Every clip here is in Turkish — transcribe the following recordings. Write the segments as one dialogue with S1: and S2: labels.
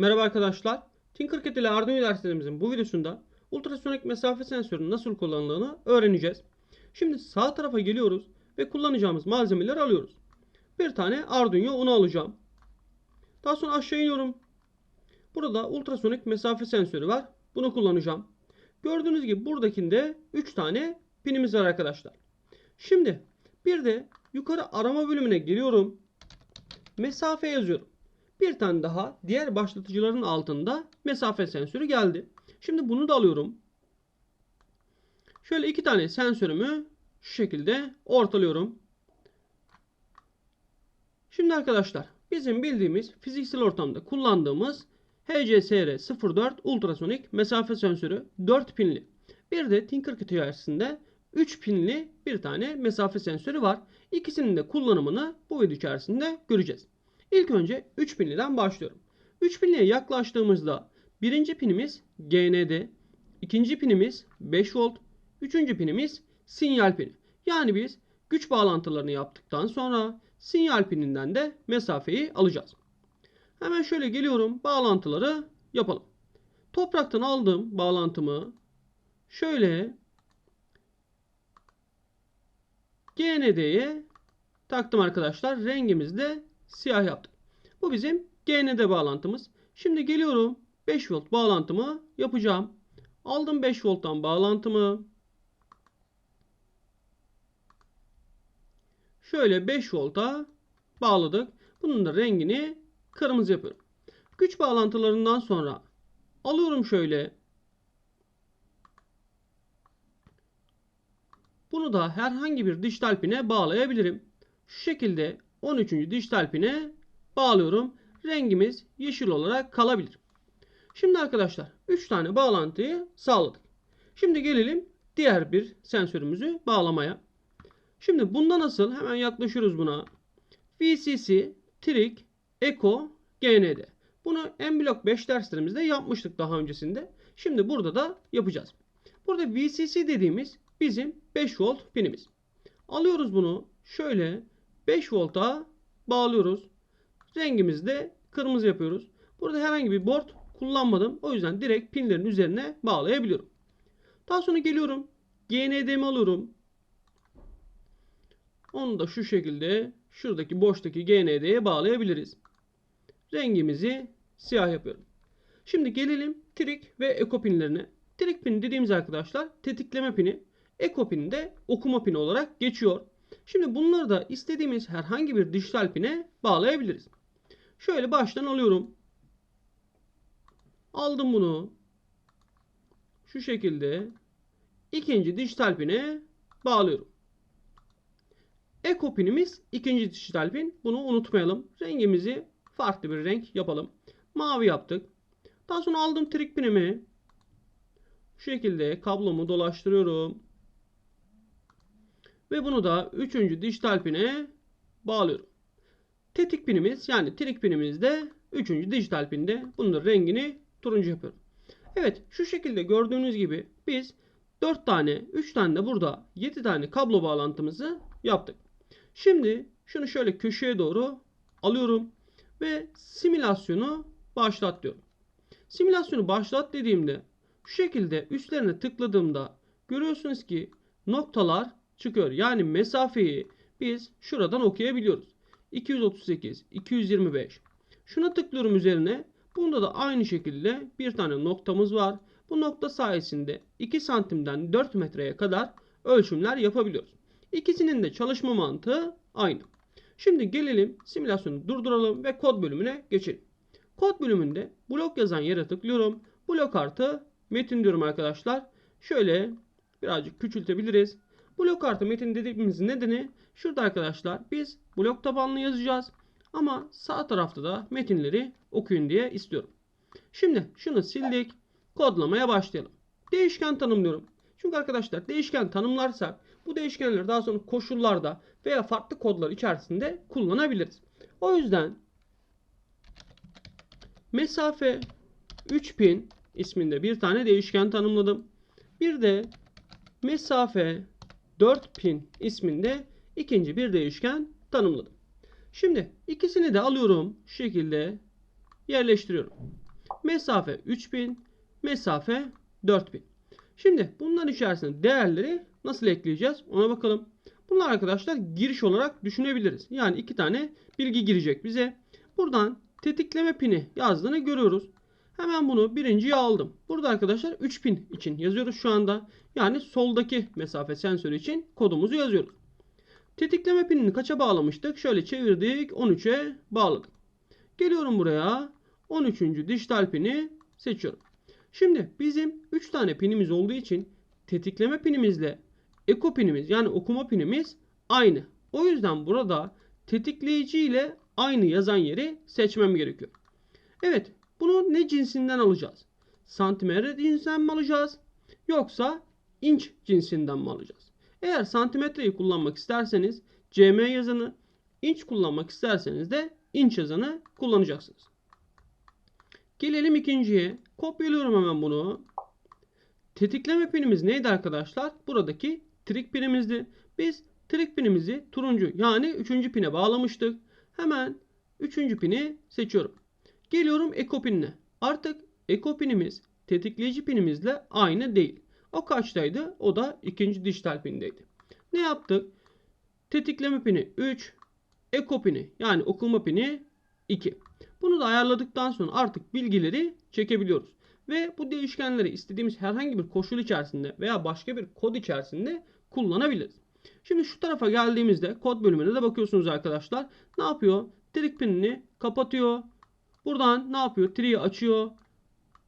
S1: Merhaba arkadaşlar. Tinkercad ile Arduino derslerimizin bu videosunda ultrasonik mesafe sensörünün nasıl kullanıldığını öğreneceğiz. Şimdi sağ tarafa geliyoruz ve kullanacağımız malzemeleri alıyoruz. Bir tane Arduino unu alacağım. Daha sonra aşağı iniyorum. Burada ultrasonik mesafe sensörü var. Bunu kullanacağım. Gördüğünüz gibi buradakinde 3 tane pinimiz var arkadaşlar. Şimdi bir de yukarı arama bölümüne geliyorum. Mesafe yazıyorum. Bir tane daha diğer başlatıcıların altında mesafe sensörü geldi. Şimdi bunu da alıyorum. Şöyle iki tane sensörümü şu şekilde ortalıyorum. Şimdi arkadaşlar bizim bildiğimiz fiziksel ortamda kullandığımız HCSR04 ultrasonik mesafe sensörü 4 pinli. Bir de Tinkercad içerisinde 3 pinli bir tane mesafe sensörü var. İkisinin de kullanımını bu video içerisinde göreceğiz. İlk önce 3 pinliden başlıyorum. 3 pinliye yaklaştığımızda birinci pinimiz GND, ikinci pinimiz 5 volt, üçüncü pinimiz sinyal pini. Yani biz güç bağlantılarını yaptıktan sonra sinyal pininden de mesafeyi alacağız. Hemen şöyle geliyorum bağlantıları yapalım. Topraktan aldığım bağlantımı şöyle GND'ye taktım arkadaşlar. Rengimizi de siyah yaptık. Bu bizim GND bağlantımız. Şimdi geliyorum 5 volt bağlantımı yapacağım. Aldım 5 volttan bağlantımı. Şöyle 5 volta bağladık. Bunun da rengini kırmızı yapıyorum. Güç bağlantılarından sonra alıyorum şöyle. Bunu da herhangi bir dijital pine bağlayabilirim. Şu şekilde 13. dijital pine bağlıyorum. Rengimiz yeşil olarak kalabilir. Şimdi arkadaşlar 3 tane bağlantıyı sağladık. Şimdi gelelim diğer bir sensörümüzü bağlamaya. Şimdi bunda nasıl? Hemen yaklaşıyoruz buna. VCC, Trig, Echo, GND. Bunu M-Block 5 derslerimizde yapmıştık daha öncesinde. Şimdi burada da yapacağız. Burada VCC dediğimiz bizim 5 volt pinimiz. Alıyoruz bunu şöyle 5 volta bağlıyoruz. Rengimizi de kırmızı yapıyoruz. Burada herhangi bir board kullanmadım. O yüzden direkt pinlerin üzerine bağlayabiliyorum. Daha sonra geliyorum. GND'mi alıyorum. Onu da şu şekilde şuradaki boştaki GND'ye bağlayabiliriz. Rengimizi siyah yapıyorum. Şimdi gelelim trik ve eko pinlerine. Trik pin dediğimiz arkadaşlar tetikleme pini. Eko pin de okuma pini olarak geçiyor. Şimdi bunları da istediğimiz herhangi bir dijital pine bağlayabiliriz. Şöyle baştan alıyorum. Aldım bunu. Şu şekilde ikinci dijital pine bağlıyorum. Eko pinimiz ikinci dijital pin. Bunu unutmayalım. Rengimizi farklı bir renk yapalım. Mavi yaptık. Daha sonra aldım trik pinimi. Şu şekilde kablomu dolaştırıyorum. Ve bunu da üçüncü dijital pine bağlıyorum. Tetik pinimiz yani trik pinimiz de üçüncü dijital pinde. Bunun da rengini turuncu yapıyorum. Evet şu şekilde gördüğünüz gibi biz 4 tane 3 tane de burada 7 tane kablo bağlantımızı yaptık. Şimdi şunu şöyle köşeye doğru alıyorum ve simülasyonu başlat diyorum. Simülasyonu başlat dediğimde şu şekilde üstlerine tıkladığımda görüyorsunuz ki noktalar çıkıyor. Yani mesafeyi biz şuradan okuyabiliyoruz. 238, 225. Şuna tıklıyorum üzerine. Bunda da aynı şekilde bir tane noktamız var. Bu nokta sayesinde 2 santimden 4 metreye kadar ölçümler yapabiliyoruz. İkisinin de çalışma mantığı aynı. Şimdi gelelim simülasyonu durduralım ve kod bölümüne geçelim. Kod bölümünde blok yazan yere tıklıyorum. Blok artı metin diyorum arkadaşlar. Şöyle birazcık küçültebiliriz. Blok artı metin dediğimizin nedeni şurada arkadaşlar biz blok tabanlı yazacağız. Ama sağ tarafta da metinleri okuyun diye istiyorum. Şimdi şunu sildik. Kodlamaya başlayalım. Değişken tanımlıyorum. Çünkü arkadaşlar değişken tanımlarsak bu değişkenleri daha sonra koşullarda veya farklı kodlar içerisinde kullanabiliriz. O yüzden mesafe 3000 isminde bir tane değişken tanımladım. Bir de mesafe 4000 isminde ikinci bir değişken tanımladım. Şimdi ikisini de alıyorum. Şu şekilde yerleştiriyorum. Mesafe 3000. Mesafe 4000. Şimdi bunların içerisinde değerleri nasıl ekleyeceğiz ona bakalım. Bunlar arkadaşlar giriş olarak düşünebiliriz. Yani iki tane bilgi girecek bize. Buradan tetikleme pini yazdığını görüyoruz. Hemen bunu birinciye aldım. Burada arkadaşlar 3000 için yazıyoruz şu anda. Yani soldaki mesafe sensörü için kodumuzu yazıyoruz. Tetikleme pinini kaça bağlamıştık? Şöyle çevirdik 13'e bağladık. Geliyorum buraya 13. dijital pini seçiyorum. Şimdi bizim 3 tane pinimiz olduğu için tetikleme pinimizle eko pinimiz yani okuma pinimiz aynı. O yüzden burada tetikleyici ile aynı yazan yeri seçmem gerekiyor. Evet bunu ne cinsinden alacağız? Santimetre cinsinden mi alacağız? Yoksa inç cinsinden mi alacağız? Eğer santimetreyi kullanmak isterseniz cm yazını, inç kullanmak isterseniz de inç yazını kullanacaksınız. Gelelim ikinciye. Kopyalıyorum hemen bunu. Tetikleme pinimiz neydi arkadaşlar? Buradaki trik pinimizdi. Biz trik pinimizi turuncu yani üçüncü pine bağlamıştık. Hemen üçüncü pini seçiyorum. Geliyorum eko pinine. Artık eko pinimiz tetikleyici pinimizle aynı değil. O kaçtaydı? O da ikinci dijital pindeydi. Ne yaptık? Tetikleme pini 3, eko pini yani okuma pini 2. Bunu da ayarladıktan sonra artık bilgileri çekebiliyoruz. Ve bu değişkenleri istediğimiz herhangi bir koşul içerisinde veya başka bir kod içerisinde kullanabiliriz. Şimdi şu tarafa geldiğimizde kod bölümüne de bakıyorsunuz arkadaşlar. Ne yapıyor? Trik pinini kapatıyor. Buradan ne yapıyor? Tri'yi açıyor.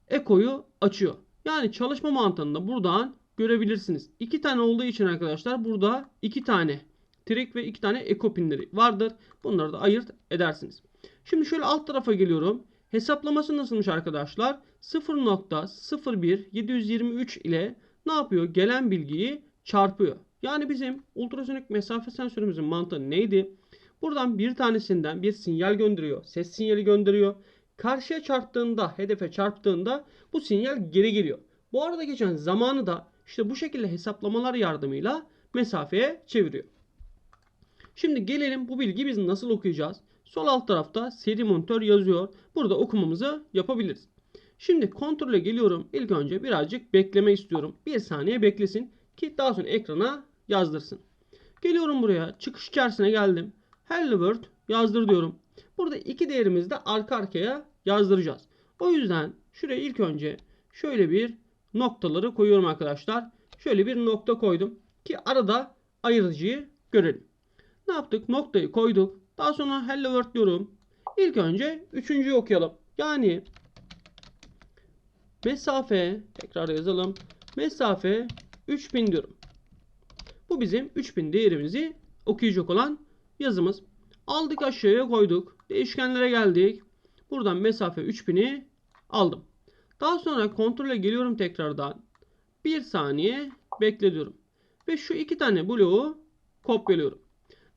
S1: Eko'yu açıyor. Yani çalışma mantığında buradan görebilirsiniz. İki tane olduğu için arkadaşlar burada iki tane trik ve iki tane eko pinleri vardır. Bunları da ayırt edersiniz. Şimdi şöyle alt tarafa geliyorum. Hesaplaması nasılmış arkadaşlar? 0.01723 ile ne yapıyor? Gelen bilgiyi çarpıyor. Yani bizim ultrasonik mesafe sensörümüzün mantığı neydi? Buradan bir tanesinden bir sinyal gönderiyor. Ses sinyali gönderiyor. Karşıya çarptığında, hedefe çarptığında bu sinyal geri geliyor. Bu arada geçen zamanı da işte bu şekilde hesaplamalar yardımıyla mesafeye çeviriyor. Şimdi gelelim bu bilgiyi biz nasıl okuyacağız? Sol alt tarafta seri monitör yazıyor. Burada okumamızı yapabiliriz. Şimdi kontrole geliyorum. İlk önce birazcık bekleme istiyorum. Bir saniye beklesin ki daha sonra ekrana yazdırsın. Geliyorum buraya. Çıkış içerisine geldim. Hello World yazdır diyorum. Burada iki değerimizi de arka arkaya yazdıracağız. O yüzden şuraya ilk önce şöyle bir noktaları koyuyorum arkadaşlar. Şöyle bir nokta koydum ki arada ayırıcıyı görelim. Ne yaptık? Noktayı koyduk. Daha sonra hello world diyorum. İlk önce üçüncüyü okuyalım. Yani mesafe tekrar yazalım. Mesafe 3000 diyorum. Bu bizim 3000 değerimizi okuyacak olan yazımız. Aldık aşağıya koyduk. Değişkenlere geldik. Buradan mesafe 3000'i aldım. Daha sonra kontrole geliyorum tekrardan. Bir saniye beklediyorum. Ve şu iki tane bloğu kopyalıyorum.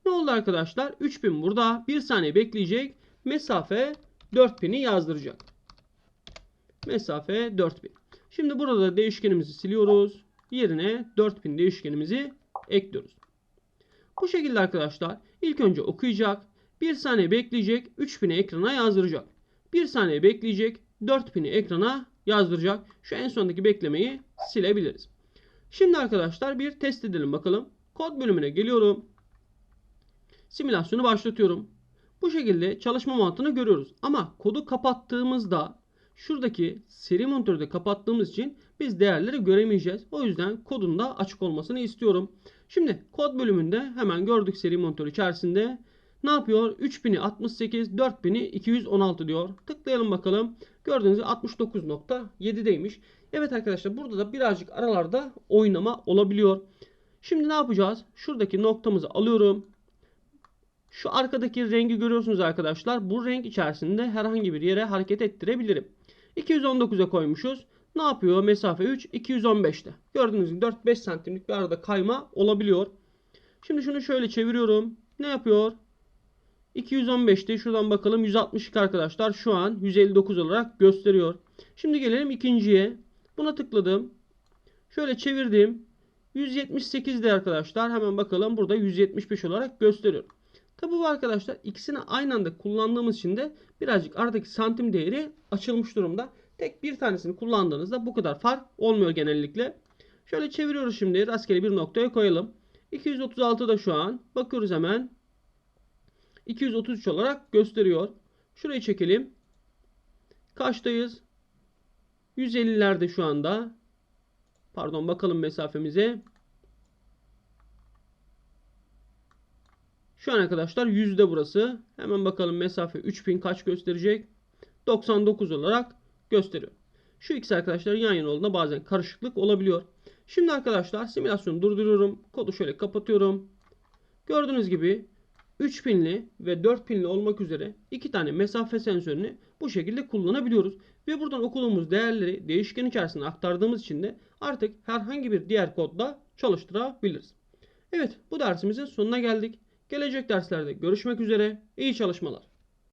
S1: Ne oldu arkadaşlar? 3000 burada. Bir saniye bekleyecek. Mesafe 4000'i yazdıracak. Mesafe 4000. Şimdi burada değişkenimizi siliyoruz. Yerine 4000 değişkenimizi ekliyoruz. Bu şekilde arkadaşlar ilk önce okuyacak. Bir saniye bekleyecek. 3000'i ekrana yazdıracak. Bir saniye bekleyecek. 4000'i ekrana yazdıracak. Şu en sondaki beklemeyi silebiliriz. Şimdi arkadaşlar bir test edelim bakalım. Kod bölümüne geliyorum. Simülasyonu başlatıyorum. Bu şekilde çalışma mantığını görüyoruz. Ama kodu kapattığımızda şuradaki seri monitörde kapattığımız için biz değerleri göremeyeceğiz. O yüzden kodun da açık olmasını istiyorum. Şimdi kod bölümünde hemen gördük seri monitör içerisinde. Ne yapıyor? 3000'i 68, 4000'i 216 diyor. Tıklayalım bakalım. Gördüğünüz gibi 69.7'deymiş. Evet arkadaşlar burada da birazcık aralarda oynama olabiliyor. Şimdi ne yapacağız? Şuradaki noktamızı alıyorum. Şu arkadaki rengi görüyorsunuz arkadaşlar. Bu renk içerisinde herhangi bir yere hareket ettirebilirim. 219'a koymuşuz. Ne yapıyor? Mesafe 3, 215'te. Gördüğünüz gibi 4-5 santimlik bir arada kayma olabiliyor. Şimdi şunu şöyle çeviriyorum. Ne yapıyor? 215'te şuradan bakalım 162 arkadaşlar şu an 159 olarak gösteriyor. Şimdi gelelim ikinciye. Buna tıkladım. Şöyle çevirdim. 178'de arkadaşlar hemen bakalım burada 175 olarak gösteriyor. Tabi bu arkadaşlar ikisini aynı anda kullandığımız için de birazcık aradaki santim değeri açılmış durumda. Tek bir tanesini kullandığınızda bu kadar fark olmuyor genellikle. Şöyle çeviriyoruz şimdi. Rastgele bir noktaya koyalım. 236 da şu an. Bakıyoruz hemen. 233 olarak gösteriyor. Şurayı çekelim. Kaçtayız? 150'lerde şu anda. Pardon bakalım mesafemize. Şu an arkadaşlar yüzde burası. Hemen bakalım mesafe 3000 kaç gösterecek? 99 olarak gösteriyor. Şu ikisi arkadaşlar yan yana olduğunda bazen karışıklık olabiliyor. Şimdi arkadaşlar simülasyonu durduruyorum. Kodu şöyle kapatıyorum. Gördüğünüz gibi 3 pinli ve 4 pinli olmak üzere iki tane mesafe sensörünü bu şekilde kullanabiliyoruz. Ve buradan okuduğumuz değerleri değişken içerisine aktardığımız için de artık herhangi bir diğer kodla çalıştırabiliriz. Evet bu dersimizin sonuna geldik. Gelecek derslerde görüşmek üzere. İyi çalışmalar.